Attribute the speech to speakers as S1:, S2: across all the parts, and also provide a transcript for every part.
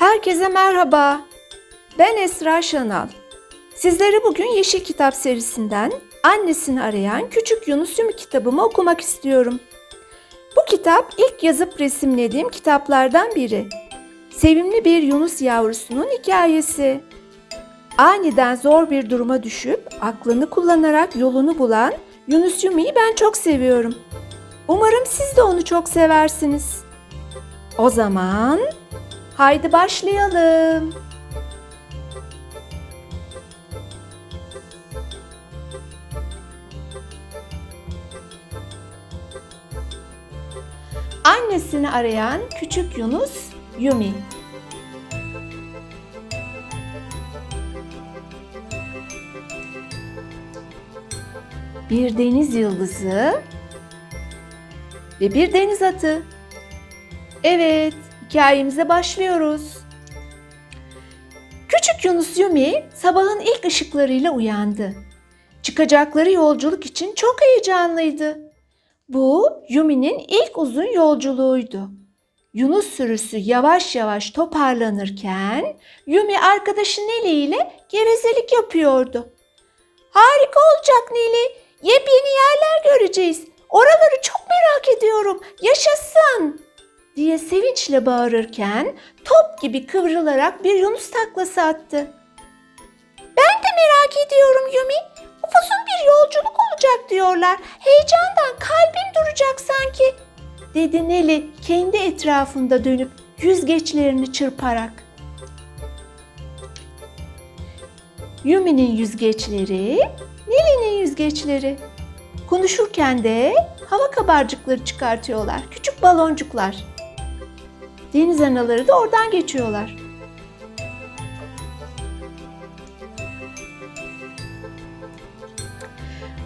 S1: Herkese merhaba. Ben Esra Şanal. Sizlere bugün Yeşil Kitap serisinden Annesini Arayan Küçük Yunus Yumi kitabımı okumak istiyorum. Bu kitap ilk yazıp resimlediğim kitaplardan biri. Sevimli bir Yunus yavrusunun hikayesi. Aniden zor bir duruma düşüp aklını kullanarak yolunu bulan Yunus Yumi'yi ben çok seviyorum. Umarım siz de onu çok seversiniz. O zaman haydi başlayalım. Annesini arayan küçük Yunus Yumi. Bir deniz yıldızı ve bir deniz atı. Evet, hikayemize başlıyoruz. Küçük Yunus Yumi sabahın ilk ışıklarıyla uyandı. Çıkacakları yolculuk için çok heyecanlıydı. Bu Yumi'nin ilk uzun yolculuğuydu. Yunus sürüsü yavaş yavaş toparlanırken Yumi arkadaşı Nili ile gevezelik yapıyordu. Harika olacak Nili. Yepyeni yerler göreceğiz. Oraları çok merak ediyorum. Yaşasın! Diye sevinçle bağırırken top gibi kıvrılarak bir Yunus taklası attı. Ben de merak ediyorum Yumi. Upuzun bir yolculuk olacak diyorlar. Heyecandan kalbim duracak sanki. Dedi Neli kendi etrafında dönüp yüzgeçlerini çırparak. Yumi'nin yüzgeçleri, Neli'nin yüzgeçleri. Konuşurken de hava kabarcıkları çıkartıyorlar. Küçük baloncuklar. Deniz anaları da oradan geçiyorlar.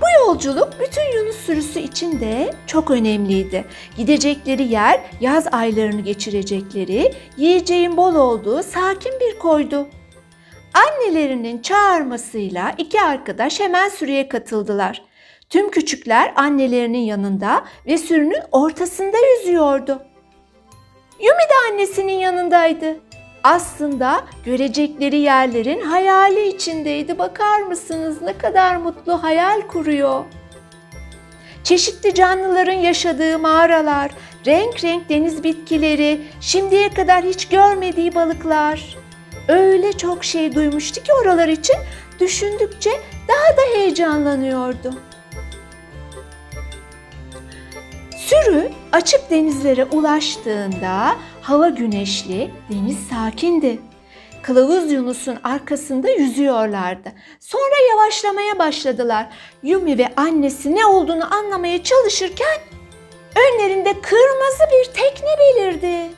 S1: Bu yolculuk bütün Yunus sürüsü için de çok önemliydi. Gidecekleri yer yaz aylarını geçirecekleri, yiyeceğin bol olduğu sakin bir koydu. Annelerinin çağırmasıyla iki arkadaş hemen sürüye katıldılar. Tüm küçükler annelerinin yanında ve sürünün ortasında yüzüyordu. Yumi de annesinin yanındaydı. Aslında görecekleri yerlerin hayali içindeydi. Bakar mısınız ne kadar mutlu hayal kuruyor. Çeşitli canlıların yaşadığı mağaralar, renk renk deniz bitkileri, şimdiye kadar hiç görmediği balıklar. Öyle çok şey duymuştu ki oralar için düşündükçe daha da heyecanlanıyordu. Sürü açık denizlere ulaştığında hava güneşli, deniz sakindi. Kılavuz Yunus'un arkasında yüzüyorlardı. Sonra yavaşlamaya başladılar. Yumi ve annesi ne olduğunu anlamaya çalışırken önlerinde kırmızı bir tekne belirdi.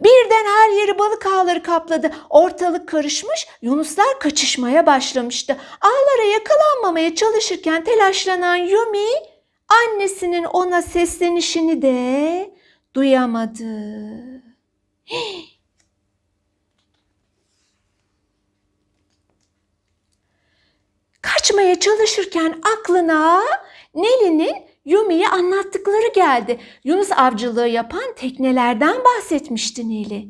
S1: Birden her yeri balık ağları kapladı. Ortalık karışmış, Yunuslar kaçışmaya başlamıştı. Ağlara yakalanmamaya çalışırken telaşlanan Yumi annesinin ona seslenişini de duyamadı. Kaçmaya çalışırken aklına Neli'nin Yumi'ye anlattıkları geldi. Yunus avcılığı yapan teknelerden bahsetmişti Neli.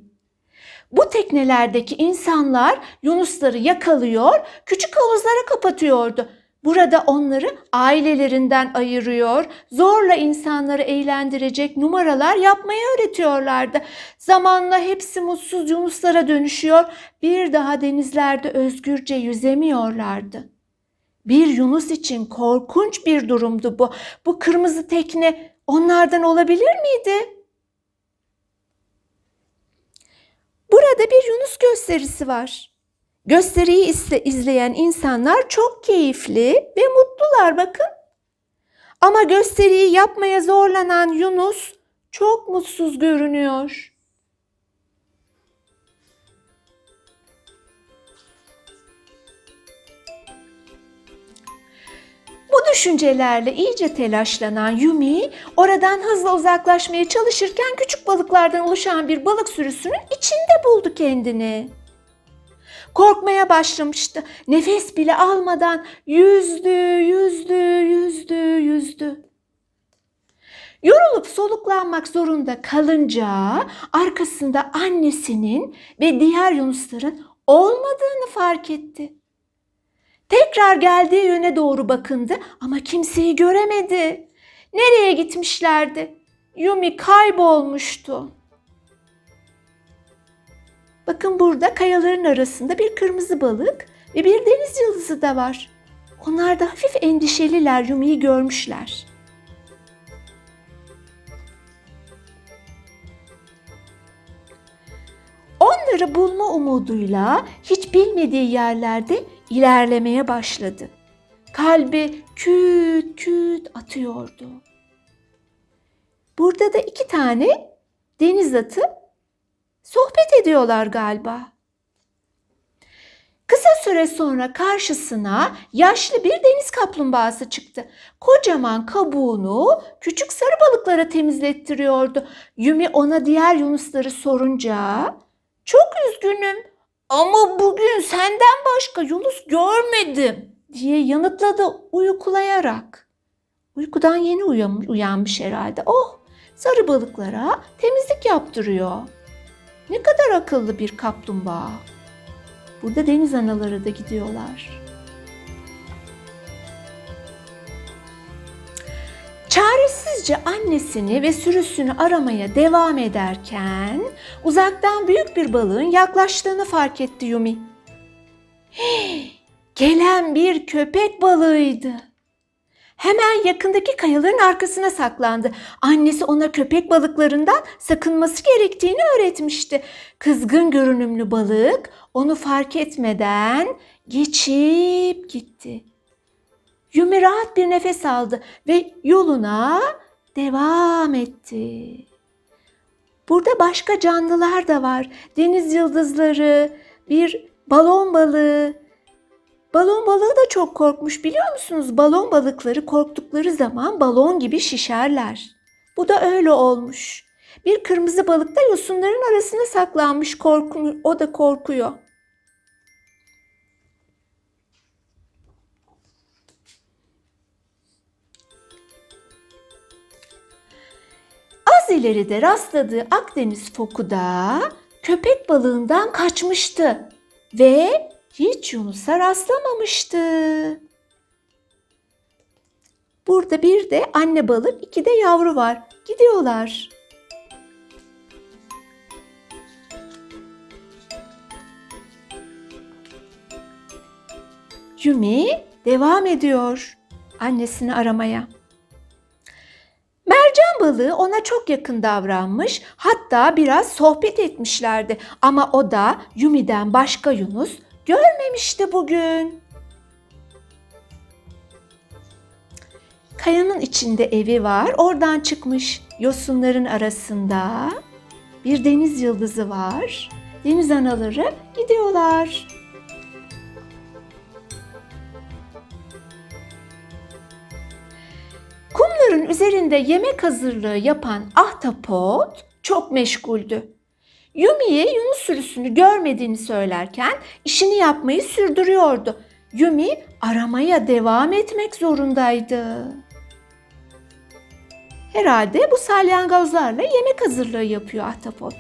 S1: Bu teknelerdeki insanlar Yunusları yakalıyor, küçük havuzlara kapatıyordu. Burada onları ailelerinden ayırıyor, zorla insanları eğlendirecek numaralar yapmayı öğretiyorlardı. Zamanla hepsi mutsuz yunuslara dönüşüyor, bir daha denizlerde özgürce yüzemiyorlardı. Bir yunus için korkunç bir durumdu bu. Bu kırmızı tekne onlardan olabilir miydi? Burada bir yunus gösterisi var. Gösteriyi izle, izleyen insanlar çok keyifli ve mutlular bakın. Ama gösteriyi yapmaya zorlanan Yunus çok mutsuz görünüyor. Bu düşüncelerle iyice telaşlanan Yumi oradan hızla uzaklaşmaya çalışırken küçük balıklardan oluşan bir balık sürüsünün içinde buldu kendini. Korkmaya başlamıştı. Nefes bile almadan yüzdü, yüzdü, yüzdü, yüzdü. Yorulup soluklanmak zorunda kalınca arkasında annesinin ve diğer yunusların olmadığını fark etti. Tekrar geldiği yöne doğru bakındı ama kimseyi göremedi. Nereye gitmişlerdi? Yumi kaybolmuştu. Bakın burada kayaların arasında bir kırmızı balık ve bir deniz yıldızı da var. Onlar da hafif endişeliler Yumi'yi görmüşler. Onları bulma umuduyla hiç bilmediği yerlerde ilerlemeye başladı. Kalbi küt küt atıyordu. Burada da iki tane deniz atı sohbet ediyorlar galiba. Kısa süre sonra karşısına yaşlı bir deniz kaplumbağası çıktı. Kocaman kabuğunu küçük sarı balıklara temizlettiriyordu. Yumi ona diğer yunusları sorunca çok üzgünüm ama bugün senden başka yunus görmedim diye yanıtladı uykulayarak. Uykudan yeni uyan- uyanmış herhalde. Oh sarı balıklara temizlik yaptırıyor. Ne kadar akıllı bir kaplumbağa. Burada deniz anaları da gidiyorlar. Çaresizce annesini ve sürüsünü aramaya devam ederken uzaktan büyük bir balığın yaklaştığını fark etti Yumi. Hey, gelen bir köpek balığıydı. Hemen yakındaki kayaların arkasına saklandı. Annesi ona köpek balıklarından sakınması gerektiğini öğretmişti. Kızgın görünümlü balık onu fark etmeden geçip gitti. Yumi rahat bir nefes aldı ve yoluna devam etti. Burada başka canlılar da var. Deniz yıldızları, bir balon balığı. Balon balığı da çok korkmuş biliyor musunuz? Balon balıkları korktukları zaman balon gibi şişerler. Bu da öyle olmuş. Bir kırmızı balık da yosunların arasına saklanmış korkmuyor. O da korkuyor. Az ileride rastladığı Akdeniz foku da köpek balığından kaçmıştı ve hiç Yunus'a rastlamamıştı. Burada bir de anne balık, iki de yavru var. Gidiyorlar. Yumi devam ediyor annesini aramaya. Mercan balığı ona çok yakın davranmış, hatta biraz sohbet etmişlerdi. Ama o da Yumi'den başka Yunus görmemişti bugün. Kayanın içinde evi var, oradan çıkmış yosunların arasında. Bir deniz yıldızı var. Deniz anaları gidiyorlar. Kumların üzerinde yemek hazırlığı yapan ahtapot çok meşguldü. Yumi'ye Yunus sürüsünü görmediğini söylerken işini yapmayı sürdürüyordu. Yumi aramaya devam etmek zorundaydı. Herhalde bu salyangozlarla yemek hazırlığı yapıyor ahtapot.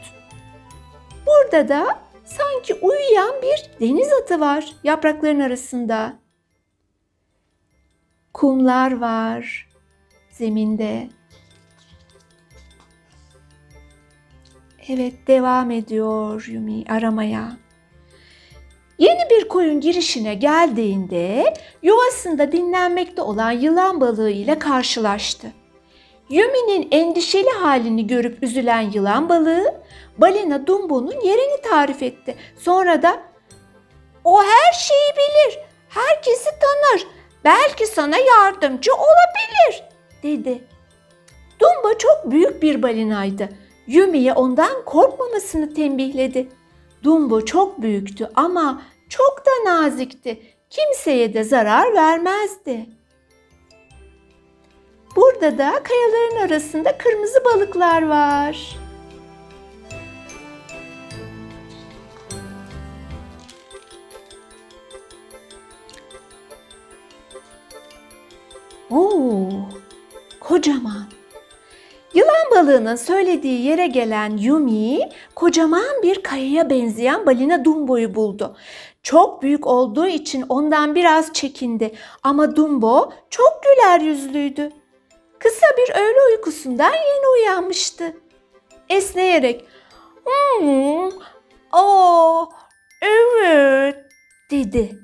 S1: Burada da sanki uyuyan bir deniz atı var yaprakların arasında. Kumlar var zeminde. Evet devam ediyor Yumi aramaya. Yeni bir koyun girişine geldiğinde yuvasında dinlenmekte olan yılan balığı ile karşılaştı. Yumi'nin endişeli halini görüp üzülen yılan balığı balina Dumbo'nun yerini tarif etti. Sonra da o her şeyi bilir, herkesi tanır, belki sana yardımcı olabilir dedi. Dumbo çok büyük bir balinaydı. Yumi'ye ondan korkmamasını tembihledi. Dumbo çok büyüktü ama çok da nazikti. Kimseye de zarar vermezdi. Burada da kayaların arasında kırmızı balıklar var. Oo, kocaman. Yılan balığının söylediği yere gelen Yumi, kocaman bir kayaya benzeyen balina Dumbo'yu buldu. Çok büyük olduğu için ondan biraz çekindi ama Dumbo çok güler yüzlüydü. Kısa bir öğle uykusundan yeni uyanmıştı. Esneyerek, hmm, aa, evet dedi.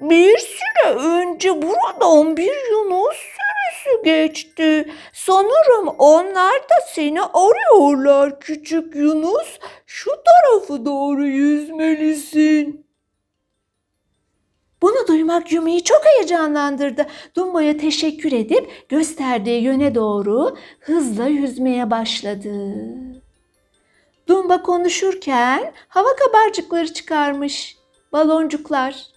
S1: Bir süre önce buradan bir Yunus sürüsü geçti. Sanırım onlar da seni arıyorlar küçük Yunus. Şu tarafı doğru yüzmelisin. Bunu duymak Yumi'yi çok heyecanlandırdı. Dumbo'ya teşekkür edip gösterdiği yöne doğru hızla yüzmeye başladı. Dumba konuşurken hava kabarcıkları çıkarmış. Baloncuklar.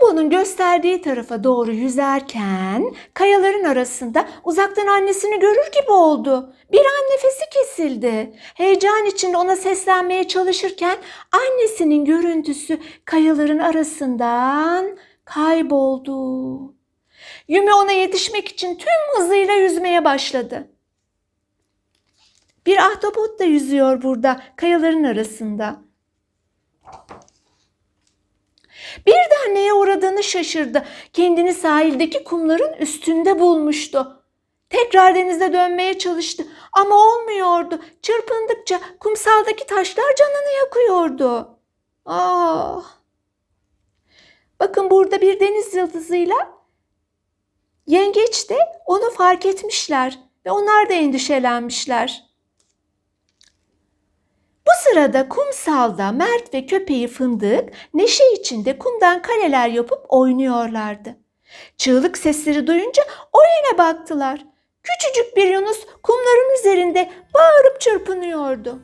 S1: Dumbo'nun gösterdiği tarafa doğru yüzerken kayaların arasında uzaktan annesini görür gibi oldu. Bir an nefesi kesildi. Heyecan içinde ona seslenmeye çalışırken annesinin görüntüsü kayaların arasından kayboldu. Yumi ona yetişmek için tüm hızıyla yüzmeye başladı. Bir ahtapot da yüzüyor burada kayaların arasında. Birden neye uğradığını şaşırdı. Kendini sahildeki kumların üstünde bulmuştu. Tekrar denize dönmeye çalıştı ama olmuyordu. Çırpındıkça kumsaldaki taşlar canını yakıyordu. Ah! Bakın burada bir deniz yıldızıyla yengeç de onu fark etmişler ve onlar da endişelenmişler. Bu sırada kumsalda Mert ve köpeği Fındık neşe içinde kumdan kaleler yapıp oynuyorlardı. Çığlık sesleri duyunca oyuna baktılar. Küçücük bir Yunus kumların üzerinde bağırıp çırpınıyordu.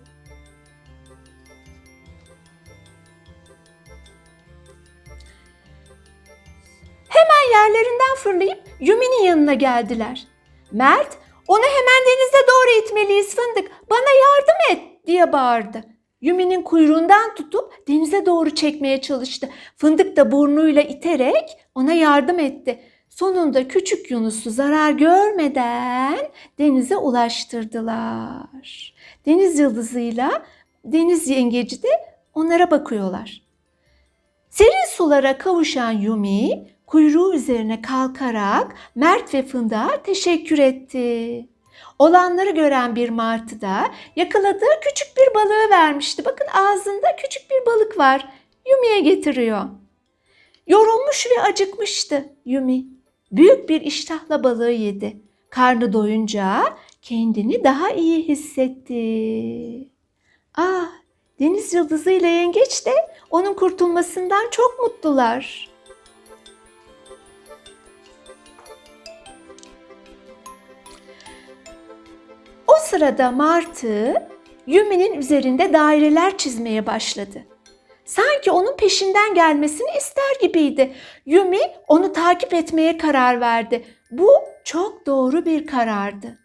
S1: Hemen yerlerinden fırlayıp Yumi'nin yanına geldiler. Mert, onu hemen denize doğru itmeliyiz Fındık, bana yardım et diye bağırdı. Yumi'nin kuyruğundan tutup denize doğru çekmeye çalıştı. Fındık da burnuyla iterek ona yardım etti. Sonunda küçük Yunus'u zarar görmeden denize ulaştırdılar. Deniz yıldızıyla deniz yengeci de onlara bakıyorlar. Serin sulara kavuşan Yumi kuyruğu üzerine kalkarak Mert ve Fındık'a teşekkür etti. Olanları gören bir martı da yakaladığı küçük bir balığı vermişti. Bakın ağzında küçük bir balık var. Yumi'ye getiriyor. Yorulmuş ve acıkmıştı Yumi. Büyük bir iştahla balığı yedi. Karnı doyunca kendini daha iyi hissetti. Ah, deniz yıldızı ile yengeç de onun kurtulmasından çok mutlular. Sırada Martı Yumi'nin üzerinde daireler çizmeye başladı. Sanki onun peşinden gelmesini ister gibiydi. Yumi onu takip etmeye karar verdi. Bu çok doğru bir karardı.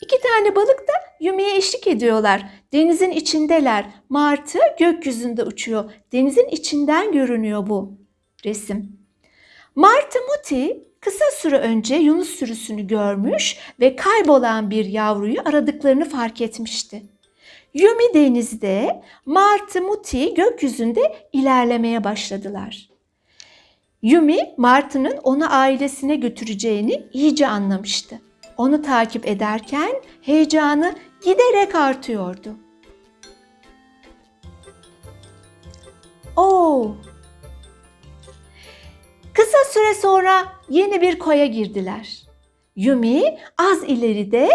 S1: İki tane balık da Yumi'ye eşlik ediyorlar. Denizin içindeler. Martı gökyüzünde uçuyor. Denizin içinden görünüyor bu resim. Martı Muti kısa süre önce Yunus sürüsünü görmüş ve kaybolan bir yavruyu aradıklarını fark etmişti. Yumi denizde, Martı Muti gökyüzünde ilerlemeye başladılar. Yumi, Martı'nın onu ailesine götüreceğini iyice anlamıştı. Onu takip ederken heyecanı giderek artıyordu. Oo! Süre sonra yeni bir koya girdiler. Yumi az ileride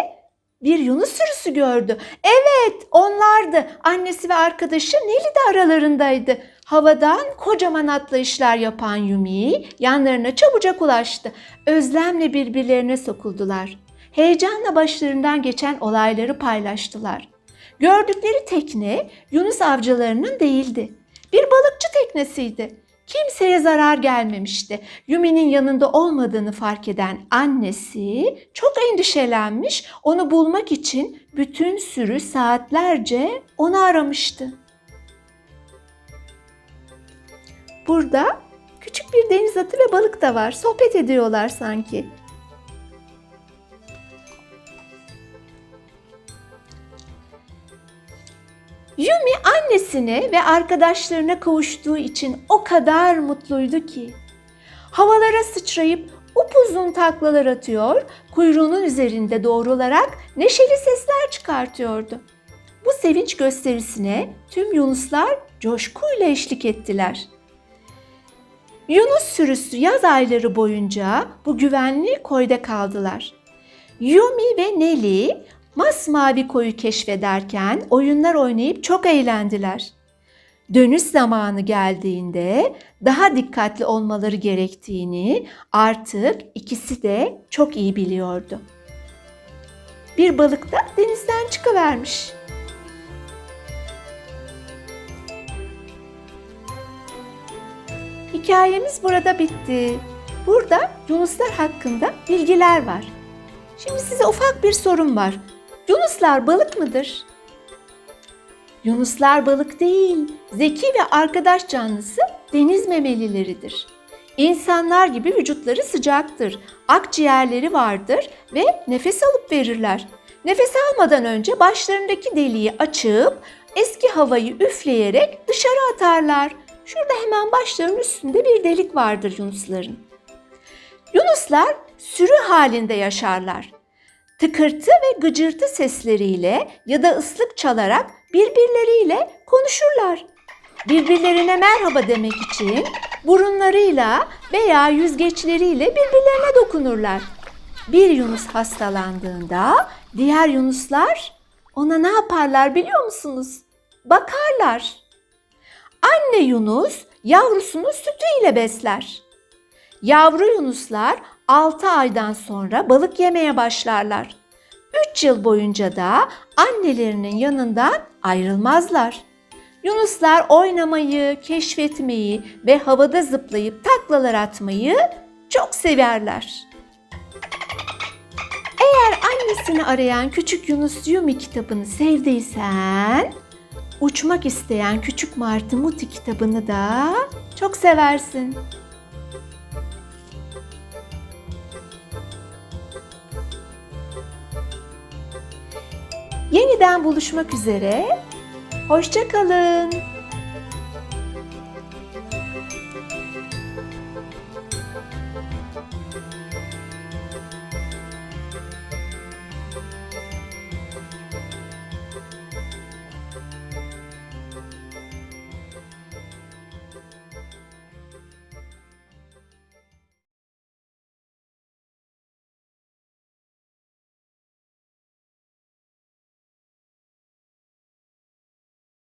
S1: bir Yunus sürüsü gördü. Evet onlardı. Annesi ve arkadaşı Neli de aralarındaydı. Havadan kocaman atlayışlar yapan Yumi yanlarına çabucak ulaştı. Özlemle birbirlerine sokuldular. Heyecanla başlarından geçen olayları paylaştılar. Gördükleri tekne Yunus avcılarının değildi. Bir balıkçı teknesiydi. Kimseye zarar gelmemişti. Yumi'nin yanında olmadığını fark eden annesi çok endişelenmiş. Onu bulmak için bütün sürü saatlerce onu aramıştı. Burada küçük bir deniz atı ve balık da var. Sohbet ediyorlar sanki. Yumi annesine ve arkadaşlarına kavuştuğu için o kadar mutluydu ki. Havalara sıçrayıp upuzun taklalar atıyor, kuyruğunun üzerinde doğrularak neşeli sesler çıkartıyordu. Bu sevinç gösterisine tüm yunuslar coşkuyla eşlik ettiler. Yunus sürüsü yaz ayları boyunca bu güvenli koyda kaldılar. Yumi ve Neli masmavi koyu keşfederken oyunlar oynayıp çok eğlendiler. Dönüş zamanı geldiğinde daha dikkatli olmaları gerektiğini artık ikisi de çok iyi biliyordu. Bir balık da denizden çıkıvermiş. Hikayemiz burada bitti. Burada yunuslar hakkında bilgiler var. Şimdi size ufak bir sorum var. Yunuslar balık mıdır? Yunuslar balık değil, zeki ve arkadaş canlısı deniz memelileridir. İnsanlar gibi vücutları sıcaktır, akciğerleri vardır ve nefes alıp verirler. Nefes almadan önce başlarındaki deliği açıp eski havayı üfleyerek dışarı atarlar. Şurada hemen başlarının üstünde bir delik vardır yunusların. Yunuslar sürü halinde yaşarlar. Tıkırtı ve gıcırtı sesleriyle ya da ıslık çalarak birbirleriyle konuşurlar. Birbirlerine merhaba demek için burunlarıyla veya yüzgeçleriyle birbirlerine dokunurlar. Bir yunus hastalandığında diğer yunuslar ona ne yaparlar biliyor musunuz? Bakarlar. Anne yunus yavrusunu sütüyle besler. Yavru yunuslar 6 aydan sonra balık yemeye başlarlar. 3 yıl boyunca da annelerinin yanından ayrılmazlar. Yunuslar oynamayı, keşfetmeyi ve havada zıplayıp taklalar atmayı çok severler. Eğer annesini arayan Küçük Yunus Yumi kitabını sevdiysen, Uçmak isteyen Küçük Martı Muti kitabını da çok seversin. Yeniden buluşmak üzere. Hoşça kalın.